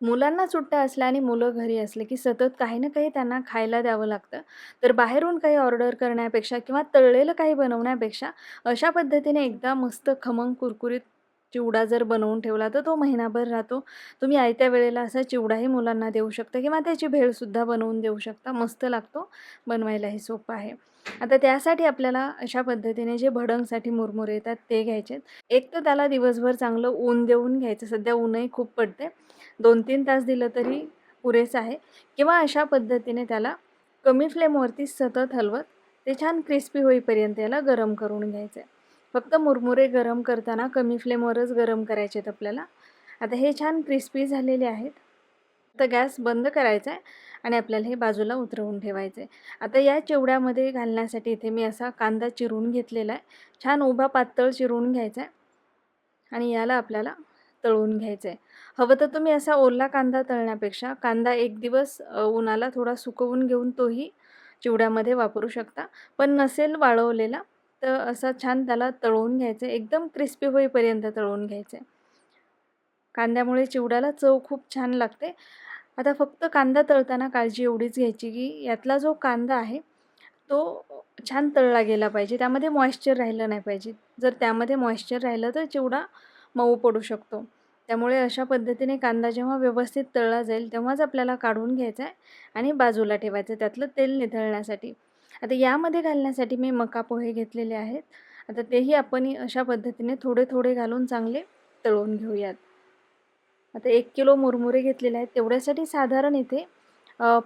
मुलांना सुट्ट्या असल्या आणि मुलं घरी असले, की सतत काही ना काही त्यांना खायला द्यावं लागतं. तर बाहेरून काही ऑर्डर करण्यापेक्षा किंवा तळलेलं काही बनवण्यापेक्षा अशा पद्धतीने एकदा मस्त खमंग कुरकुरीत चिवडा जर बनवून ठेवला, तर तो महिनाभर राहतो. तुम्ही आयत्या वेळेला असा चिवडाही मुलांना देऊ शकता किंवा त्याची भेळसुद्धा बनवून देऊ शकता. मस्त लागतो, बनवायलाही सोपं आहे. आता त्यासाठी आपल्याला अशा पद्धतीने जे भडंगसाठी मुरमुरे येतात ते घ्यायचे एक तर त्याला दिवसभर चांगलं ऊन देऊन घ्यायचं. सध्या ऊनही खूप पडते. 2-3 तास दिलं तरी पुरेसं आहे किंवा अशा पद्धतीने त्याला कमी फ्लेमवरती सतत हलवत ते छान क्रिस्पी होईपर्यंत याला गरम करून घ्यायचं आहे. फक्त मुरमुरे गरम करताना कमी फ्लेमवरच गरम करायचे आहेत आपल्याला. आता हे छान क्रिस्पी झालेले आहेत. फक्त गॅस बंद करायचा आहे आणि आपल्याला हे बाजूला उतरवून ठेवायचं आहे. आता या चिवड्यामध्ये घालण्यासाठी इथे मी असा कांदा चिरून घेतलेला आहे. छान उभा पातळ चिरून घ्यायचा आहे आणि याला आपल्याला तळून घ्यायचं आहे. हवं तर तुम्ही असा ओला कांदा तळण्यापेक्षा कांदा एक दिवस उन्हाला थोडा सुकवून घेऊन तोही चिवड्यामध्ये वापरू शकता. पण नसेल वाळवलेला तर असा छान त्याला तळवून घ्यायचं आहे. एकदम क्रिस्पी होईपर्यंत तळून घ्यायचं आहे. कांद्यामुळे चिवड्याला चव खूप छान लागते. आता फक्त कांदा तळताना काळजी एवढीच घ्यायची, की यातला जो कांदा आहे तो छान तळला गेला पाहिजे. त्यामध्ये मॉइश्चर राहिलं नाही पाहिजे. जर त्यामध्ये मॉइश्चर राहिलं तर चिवडा मऊ पडू शकतो. त्यामुळे अशा पद्धतीने कांदा जेव्हा व्यवस्थित तळला जाईल तेव्हाच आपल्याला काढून घ्यायचा आहे आणि बाजूला ठेवायचं त्यातलं तेल निथळण्यासाठी. आता यामध्ये घालण्यासाठी मी मका पोहे घेतलेले आहेत. आता तेही आपण अशा पद्धतीने थोडे-थोडे घालून चांगले तळून घेऊयात. आता एक किलो मुरमुरे घेतलेले आहेत. तेवढ्यासाठी साधारण इथे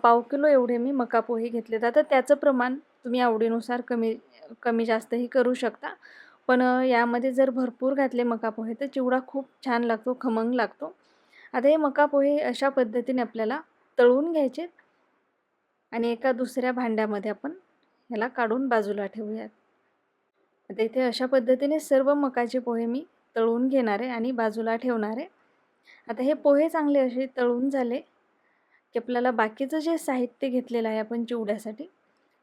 पाव किलो एवढे मी मका पोहे घेतलेत. आता त्याचं प्रमाण तुम्ही आवडीनुसार कमी कमी जास्तही करू शकता. पण यामध्ये जर भरपूर घातले मका पोहे तर चिवडा खूप छान लागतो, खमंग लागतो. आता हे मका पोहे अशा पद्धतीने आपल्याला तळून घ्यायचे आणि एका दुसऱ्या भांड्यामध्ये आपण ह्याला काढून बाजूला ठेवूयात. आता इथे अशा पद्धतीने सर्व मकाचे पोहे मी तळून घेणार आहे आणि बाजूला ठेवणार आहे. आता हे पोहे चांगले असे तळून झाले, की आपल्याला बाकीचं जे साहित्य घेतलेलं आहे आपण चिवड्यासाठी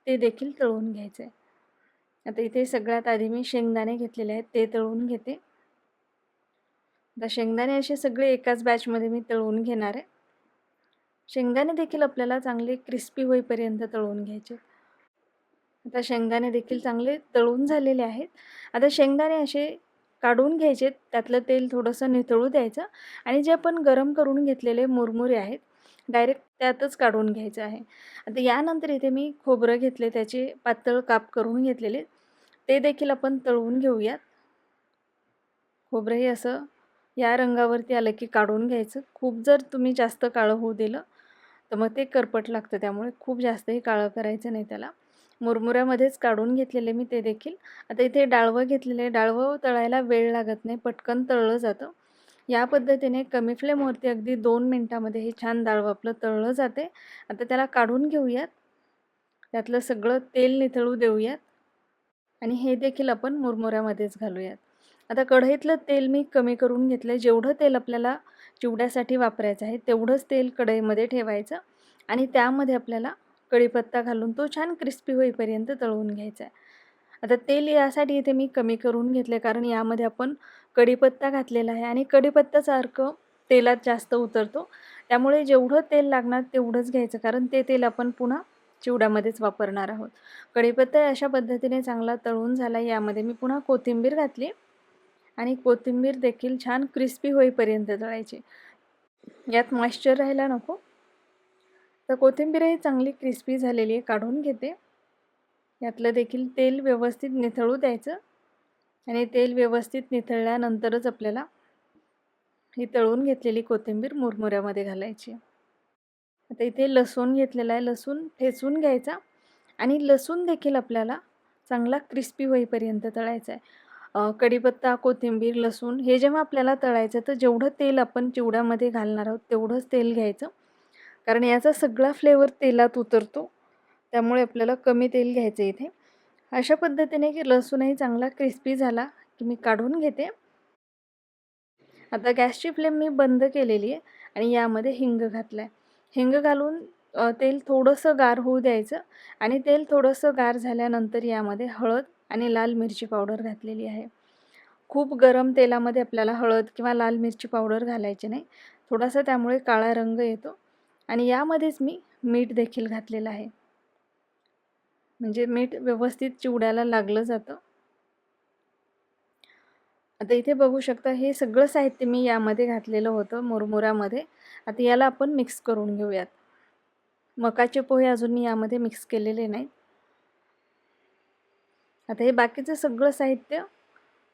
ते देखील तळून घ्यायचं आहे. आता इथे सगळ्यात आधी मी शेंगदाणे घेतलेले आहेत ते तळून घेते. आता शेंगदाणे असे सगळे एकाच बॅचमध्ये मी तळून घेणार आहे. शेंगदाणे देखील आपल्याला चांगले क्रिस्पी होईपर्यंत तळून घ्यायचे. आता शेंगदाणे देखील चांगले तळून झालेले आहेत. आता शेंगदाणे असे काढून घ्यायचे, त्यातलं तेल थोडंसं निथळू द्यायचं आणि जे आपण गरम करून घेतलेले मुरमुरे आहेत, डायरेक्ट त्यातच काढून घ्यायचं आहे. आता यानंतर इथे मी खोबरं घेतले, त्याचे पातळ काप करून घेतलेले, ते देखील आपण तळवून घेऊयात. खोबरंही असं या रंगावरती आलं की काढून घ्यायचं. खूप जर तुम्ही जास्त काळं होऊ दिलं, तर मग ते करपट लागतं. त्यामुळे खूप जास्तही काळं करायचं नाही त्याला. मुरमुऱ्यामध्येच काढून घेतलेले मी ते देखील. आता इथे डाळवं घेतलेले डाळवं तळायला वेळ लागत नाही, पटकन तळलं जातं. या पद्धतीने कमी फ्लेमवरती अगदी दोन मिनटामध्ये हे छान डाळवं आपलं तळलं जाते. आता त्याला काढून घेऊयात. त्यातलं सगळं तेल निथळू देऊयात आणि हे देखील आपण मुरमुऱ्यामध्येच घालूयात. आता कढईतलं तेल मी कमी करून घेतलं आहे. जेवढं तेल आपल्याला चिवड्यासाठी वापरायचं आहे, तेवढंच तेल कढईमध्ये ठेवायचं आणि त्यामध्ये आपल्याला कढीपत्ता घालून तो छान क्रिस्पी होईपर्यंत तळून घ्यायचा आहे. आता तेल यासाठी इथे मी कमी करून घेतले, कारण यामध्ये आपण कढीपत्ता घातलेला आहे आणि कढीपत्तासारखं अर्क तेलात जास्त उतरतो. त्यामुळे जेवढं तेल लागणार तेवढंच घ्यायचं, कारण ते तेल आपण पुन्हा चिवड्यामध्येच वापरणार आहोत. कढीपत्ता अशा पद्धतीने चांगला तळून झाला. यामध्ये मी पुन्हा कोथिंबीर घातली आणि कोथिंबीर देखील छान क्रिस्पी होईपर्यंत तळायची. यात मॉइश्चर राहायला नको. तर कोथिंबीर ही चांगली क्रिस्पी झालेली आहे, काढून घेते. यातलं देखील तेल व्यवस्थित निथळू द्यायचं आणि तेल व्यवस्थित निथळल्यानंतरच आपल्याला ही तळून घेतलेली कोथिंबीर मुरमुऱ्यामध्ये घालायची. आता इथे लसूण घेतलेला आहे. लसूण ठेचून घ्यायचा आणि लसूण देखील आपल्याला चांगला क्रिस्पी होईपर्यंत तळायचा आहे. कढीपत्ता, कोथिंबीर, लसूण हे जेव्हा आपल्याला तळायचं तर जेवढं तेल आपण चिवड्यामध्ये घालणार आहोत तेवढंच तेल घ्यायचं. कारण याचा सगळा फ्लेवर तेलात उतरतो. त्यामुळे आपल्याला कमी तेल घ्यायचं इथे. अशा पद्धतीने की लसूणही चांगला क्रिस्पी झाला की मी काढून घेते. आता गॅसची फ्लेम मी बंद केलेली आहे आणि यामध्ये हिंग घातला आहे. हिंग घालून तेल थोडंसं गार होऊ द्यायचं आणि तेल थोडंसं गार झाल्यानंतर यामध्ये हळद आणि लाल मिरची पावडर घातलेली आहे. खूप गरम तेलामध्ये आपल्याला हळद किंवा लाल मिरची पावडर घालायची नाही. थोडासा त्यामुळे काळा रंग येतो आणि यामध्येच मी मीठ देखील घातलेलं आहे. म्हणजे मीठ व्यवस्थित चिवड्याला लागलं जातं. आता इथे बघू शकता हे सगळं साहित्य मी यामध्ये घातलेलं होतं मुरमुरामध्ये. आता याला आपण मिक्स करून घेऊयात. मकाचे पोहे अजून मी यामध्ये मिक्स केलेले नाही. आता हे बाकीचं सगळं साहित्य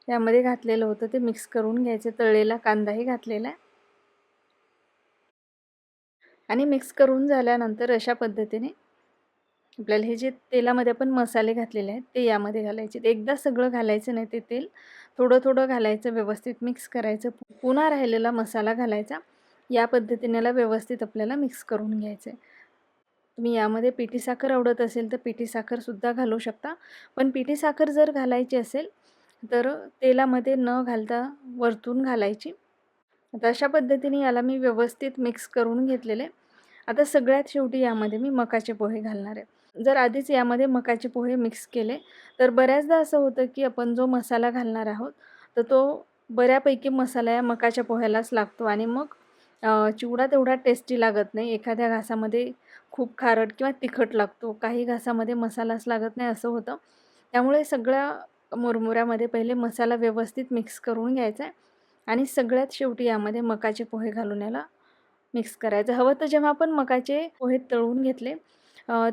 यामध्ये घातलेलं होतं ते मिक्स करून घ्यायचं. तळलेला कांदाही घातलेला आहे. आणि मिक्स करून झाल्यानंतर अशा पद्धतीने आपल्याला हे जे तेलामध्ये आपण मसाले घातलेले आहेत ते यामध्ये घालायचे. एकदा सगळं घालायचं नाही ते तेल थोडं थोडं घालायचं व्यवस्थित मिक्स करायचं. पुन्हा राहिलेला मसाला घालायचा. या पद्धतीनेला व्यवस्थित आपल्याला मिक्स करून घ्यायचं आहे तुम्ही यामध्ये पिठी साखर आवडत असेल तर पिठी साखरसुद्धा घालू शकता. पण पिठी साखर जर घालायची असेल तर तेलामध्ये न घालता वरतून घालायची. आता अशा पद्धतीने याला मी व्यवस्थित मिक्स करून घेतलेले. आता सगळ्यात शेवटी यामध्ये मी मकाचे पोहे घालणार आहे. जर आधीच यामध्ये मकाचे पोहे मिक्स केले तर बऱ्याचदा असं होतं की आपण जो मसाला घालणार आहोत तर तो बऱ्यापैकी मसाला या मकाच्या पोह्यालाच लागतो आणि मग चिवडा तेवढा टेस्टी लागत नाही. एखाद्या घासामध्ये खूप खारट किंवा तिखट लागतो. काही घासामध्ये मसालाच लागत नाही असं होतं. त्यामुळे सगळ्या मुरमुऱ्यामध्ये पहिले मसाला व्यवस्थित मिक्स करून घ्यायचा आहे. आणि सगळ्यात शेवटी यामध्ये मकाचे पोहे घालून याला मिक्स करायचं. हवं तर जेव्हा आपण मकाचे पोहे तळून घेतले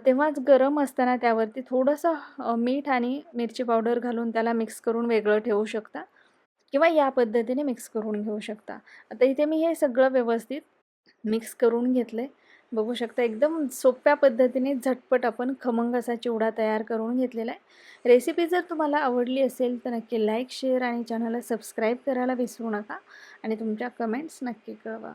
तेव्हाच गरम असताना त्यावरती थोडंसं मीठ आणि मिरची पावडर घालून त्याला मिक्स करून वेगळं ठेवू शकता किंवा या पद्धतीने मिक्स करून घेऊ शकता. आता इथे मी हे सगळं व्यवस्थित मिक्स करून घेतलं आहे बघू शकता एकदम सोप्या पद्धतीने झटपट आपण खमंग असा चिवडा तयार करून घेतलेला आहे. रेसिपी जर तुम्हाला आवडली असेल तर नक्की लाईक शेअर आणि चॅनलला सबस्क्राईब करायला विसरू नका. आणि तुमच्या कमेंट्स नक्की कळवा.